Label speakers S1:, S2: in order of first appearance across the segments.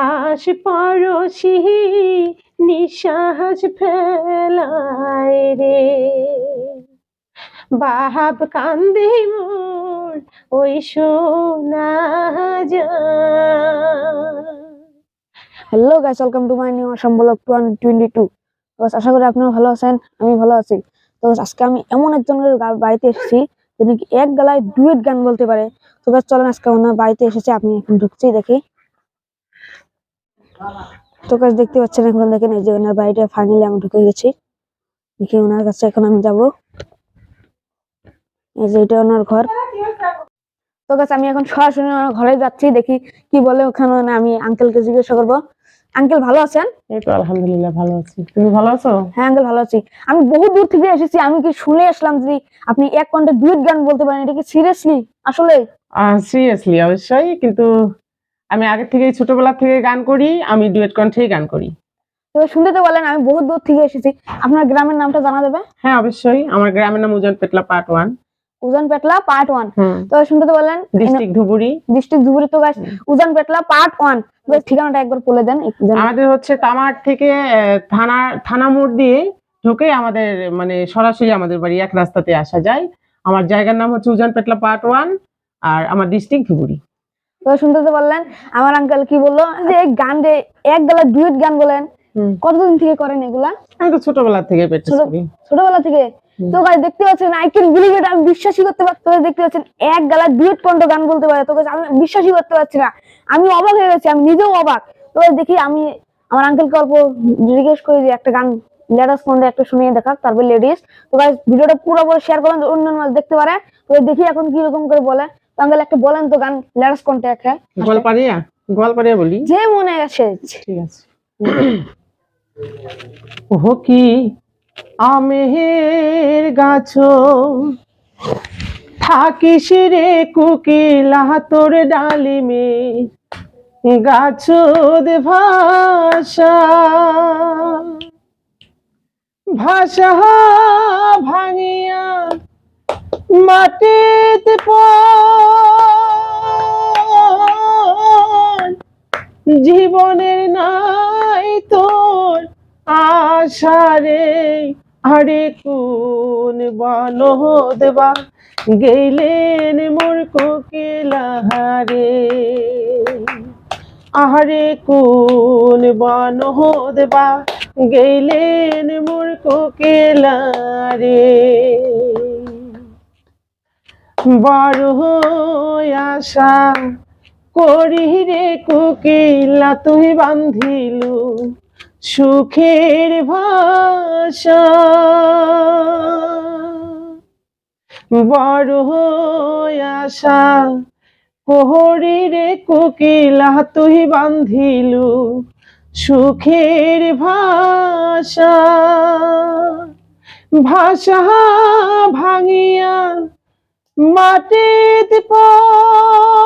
S1: আশ পরশি নিঃশ্বাস ফেলায় রে। বাহাব কান্দি মোর, ওই শোনা
S2: hello guys welcome to my new Assam blog two twenty two আশা করি আপনারা ভালো আছেন, আমি ভালো আছি। তো আজকে আমি এমন একজনের বাড়িতে এসেছি যে এক গলায় ডুয়েট গান বলতে পারে? তো গাছ চলেন আজকে ওনার বাড়িতে এসেছে, আপনি এখন ঢুকছি দেখি। তো গাছ দেখতে পাচ্ছেন এখন দেখেন, এই যে ওনার বাড়িটা ফাইনালি আমি ঢুকে গেছি। দেখি ওনার কাছে এখন আমি যাব। এই যে এটা ওনার ঘর। তো গাছ আমি এখন সরাসরি ওনার ঘরে যাচ্ছি, দেখি কি বলে ওখানে আমি আঙ্কেলকে জিজ্ঞাসা করব। আঙ্কেল ভালো আছেন?
S1: এই তো আলহামদুলিল্লাহ ভালো আছি। তুমি ভালো আছো?
S2: হ্যাঁ আঙ্কেল ভালো আছি। আমি বহু দূর থেকে এসেছি আমি কি শুনে আসলাম যে আপনি এক কণ্ঠে ডুয়েট গান বলতে পারেন? এটা কি সিরিয়াসলি আসলে?
S1: সিরিয়াসলি অবশ্যই। কিন্তু আমি আগে থেকে ছোটবেলা থেকে গান করি আমি ডুয়েট কণ্ঠেই গান করি।
S2: তো শুনতে তো বলেন আমি বহু দূর থেকে এসেছি। আপনার গ্রামের নামটা জানা দেবে
S1: হ্যাঁ অবশ্যই। আমার গ্রামের নাম Ujan Petla part one
S2: Ujan Petla part one তো শুনতে তো বলেন
S1: ডিস্ট্রিক্ট ধুবুরি।
S2: ডিস্ট্রিক্ট ধুবুরি তো গাছ উজান পেটলা পার্ট ওয়ান ঠিকানাটা একবার বলে দেন
S1: আমাদের হচ্ছে তামার থেকে থানা থানা মোড় দিয়ে ঢুকে আমাদের মানে সরাসরি আমাদের বাড়ি এক রাস্তাতে আসা যায়। আমার জায়গার নাম হচ্ছে উজান পেটলা পার্ট ওয়ান আর আমার ডিস্ট্রিক্ট ধুবুরি।
S2: তো শুনতে তো বললেন আমার আঙ্কেল কি বলল যে গান রে এক গলা ডুয়েট গান বলেন কতদিন থেকে করেন এগুলা?
S1: আমি তো ছোটবেলা থেকে
S2: ছোটবেলা থেকে। তো গাছ দেখতে পাচ্ছেন আই ক্যান বিলিভ ইট আমি বিশ্বাসই করতে পারছি দেখতে পাচ্ছেন এক গালা ডুয়েট কণ্ঠ গান বলতে পারে। তো আমি বিশ্বাসই করতে পারছি না। আমি অবাক হয়ে গেছি আমি নিজেও অবাক। তো দেখি আমি আমার আঙ্কেলকে অল্প জিজ্ঞেস করি যে একটা গান লেটাস কণ্ঠে একটা শুনিয়ে দেখাক তারপর লেডিস তো গাইজ ভিডিওটা পুরো পুরো শেয়ার করবেন অন্য মানুষ দেখতে পারে। তো দেখি এখন কি রকম করে বলে। আঙ্কেল একটা বলেন তো গান লেটাস কণ্ঠে একটা।
S1: গোয়ালপাড়িয়া? গোয়ালপাড়িয়া বলি?
S2: যে মনে আছে
S1: ঠিক আছে। ওহ কি আমের গাছ থাকিস রে কুকিলা, তোর ডালিমে গাছ ভাষা। ভাষা ভাঙিয়া মাটিতে জীবনের নাই তোর আশারে আরে কোন বন দেবা গেলেন মোর কোকিলাহারে আহারে কোন বন দেবা গেলেন মোর কোকিলারে বড় আশা করি রে কোকিলা তুই বান্ধিলু। সুখের ভাষা। বড় আশা কোহরি রে কোকিলা তুই বান্ধিলু সুখের ভাষা। ভাষা ভাঙিয়া মাটিতে পড়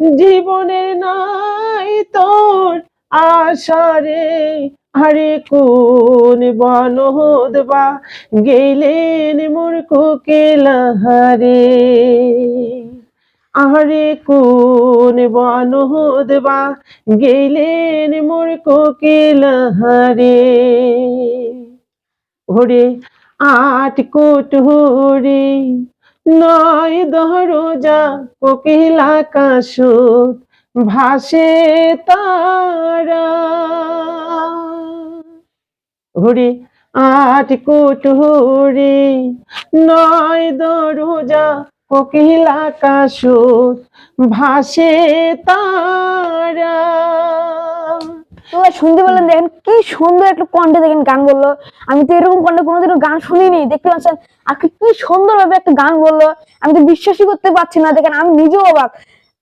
S1: জীবনের নাই তোর আশারে আরে কোন বন দেবা গেলেন মোর কোকিলাহারে আরে কোন বন দেবা গেলেন মোর কোকিলাহারে ওরে আট কোটরে নয় দরজা, কোকিলা কাশুত ভাসে তারা। ওরে আট কোটরে নয় দরজা, কোকিলা কাশুত ভাসে তারা।
S2: তো শুনতে দেখেন কি সুন্দর একটা কণ্ঠে দেখেন গান বলল। আমি তো এরকম কণ্ঠে কোনোদিনও গান শুনিনি দেখতে পাচ্ছেন? আর কি কি সুন্দর ভাবে একটা গান বলল। আমি তো বিশ্বাসই করতে পারছি না দেখেন আমি নিজেও অবাক।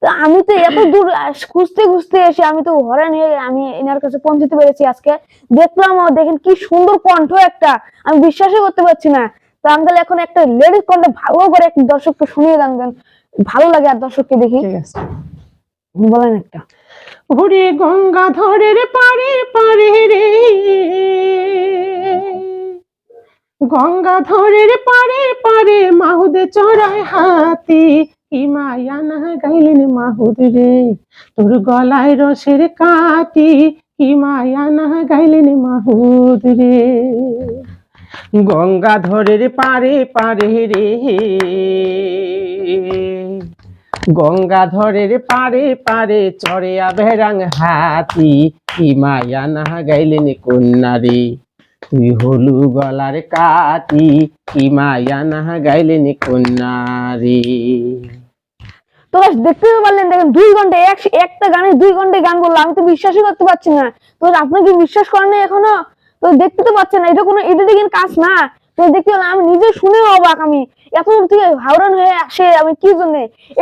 S2: তো আমি তো এত দূর খুঁজতে খুঁজতে এসে আমি তো ঘরে নিয়ে আমি এনার কাছে পৌঁছতে পেরেছি আজকে। দেখলাম দেখেন কি সুন্দর কণ্ঠ একটা আমি বিশ্বাসই করতে পারছি না। তো আঙ্কেল এখন একটা লেডিস কণ্ঠে ভালো করে একটা দর্শককে শুনিয়ে দেন ভালো লাগে আর দর্শককে দেখি। বলেন একটা।
S1: ওরে গঙ্গাধরের পারে পারে রে। গঙ্গাধরের পারে পারে মাহুদে চড়ায় হাতি। কি মায়া না গাইলেন মাহুদ রে। তোর গলায় রসের কাটি, কি মায়া না গাইলেন মাহুদ রে। গঙ্গাধরের পারে পারে রে। গঙ্গাধরের পারে পারে চড়ে আবেরাং হাতি, কি মায়া না গাইলেন কন্যারে? তুই হলু গলার কাটি কি মায়া না গাইলেন কন্যারে?
S2: তো দেখতে পারলেন, দেখেন, দুই ঘণ্টা এক- একটা গানে দুই ঘন্টায় গান বলল, আমি তো বিশ্বাসই করতে পারছি না। তো আপনি কি বিশ্বাস করেন এখনও? তো দেখতে তো পাচ্ছেন না, এটা কোনো এডিটিং এর কাজ না। নিজে শুনেও অবাক আমি। এত দূর থেকে হয়ে আসে, আমি কি জন্য?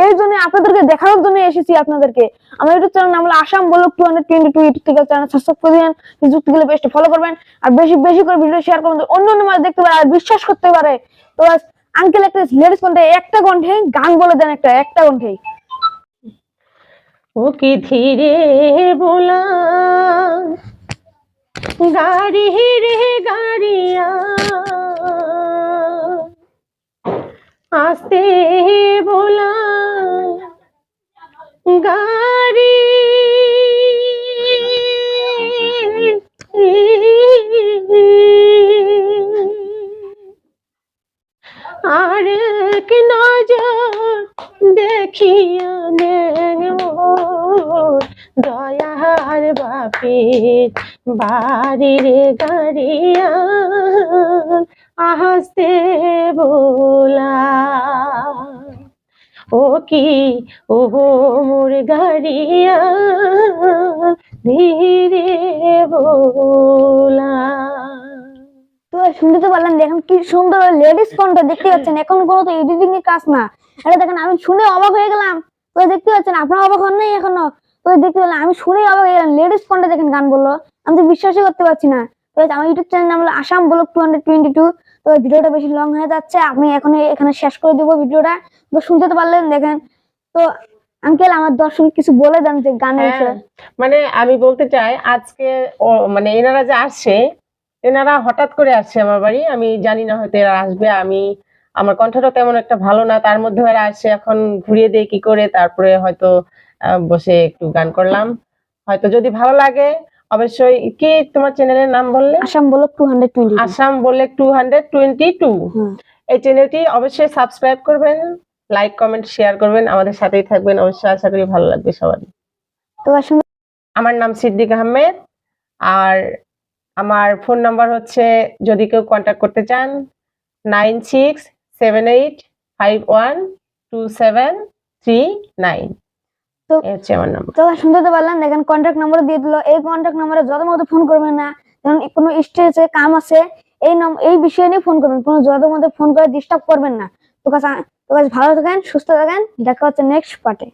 S2: এই জন্য আপনাদেরকে জন্য এসেছি আপনাদেরকে। আসাম ফলো করবেন, আর বেশি বেশি করে ভিডিও শেয়ার অন্য অন্য দেখতে পারে বিশ্বাস করতে পারে। তো আঙ্কেল একটা লেডিস কণ্ঠে একটা কণ্ঠে গান বলে দেন একটা একটা কণ্ঠেই।
S1: ও কি ধীরে बोला গাড়ি রে গাড়িয়া। আস্তে बोला গাড়ি। আর এক নজর দেখিয়া নেন মোর দয়ার বাপের বাড়ির গাড়িয়া আসতে বোলা। ও কি ও মোর গাড়িয়া, ধীরে বোলা।
S2: তো শুনতে তো পারলাম দেখেন কি সুন্দর লেডিস কণ্ঠ দেখতে পাচ্ছেন। এখন কোনো তো এডিটিং এর কাজ না। এটা দেখেন, আমি শুনে অবাক হয়ে গেলাম। তো দেখতে পাচ্ছেন, আপনারা অবাক হন নাই এখনও? তো দেখতে পেলাম আমি শুনে অবাক হয়ে গেলাম লেডিস কণ্ঠে দেখেন গান বলল। আমি তো বিশ্বাসই করতে পারছি না। তো আমার ইউটিউব চ্যানেল নাম হলো Assam blog two hundred twenty two তো ভিডিওটা বেশি লং হয়ে যাচ্ছে আমি এখন এখানে শেষ করে দেবো ভিডিওটা। তো শুনতে তো পারলেন দেখেন। তো আঙ্কেল আমার দর্শক কিছু বলে দেন যে গানের
S1: হ্যাঁ, মানে আমি বলতে চাই আজকে মানে এনারা যে আসছে এনারা হঠাৎ করে আসছে আমার বাড়ি। আমি জানি না হয়তো এরা আসবে আমি আমার কণ্ঠটা তেমন একটা ভালো না তার মধ্যে এরা আসে এখন ঘুরিয়ে দিয়ে কি করে তারপরে হয়তো বসে একটু গান করলাম। হয়তো যদি ভালো লাগে অবশ্যই কি তোমার চ্যানেলের নাম বললে?
S2: Assam blog two hundred twenty
S1: Assam বলে টু হান্ড্রেড টোয়েন্টি টু। এই চ্যানেলটি অবশ্যই সাবস্ক্রাইব করবেন লাইক কমেন্ট শেয়ার করবেন আমাদের সাথেই থাকবেন। অবশ্যই আশা করি ভালো লাগবে সবারই।
S2: তো আর
S1: আমার নাম সিদ্দিক আহমেদ আর আমার ফোন নাম্বার হচ্ছে যদি কেউ কন্ট্যাক্ট করতে চান nine six seven eight five one two seven three nine
S2: তো-
S1: এই হচ্ছে আমার নাম্বার
S2: তো শুনতে তো পারলেন দেখেন কন্ট্যাক্ট নাম্বার দিয়ে দিল। এই কন্ট্যাক্ট নাম্বারে যত মতো ফোন করবেন না যেমন কোনো স্টেজে কাম আছে এই এই বিষয় নিয়ে ফোন করবেন কোনো যত মতো ফোন করে ডিস্টার্ব করবেন না। তো কাছে তো কাছে ভালো থাকেন সুস্থ থাকেন। দেখা হচ্ছে নেক্সট পার্টে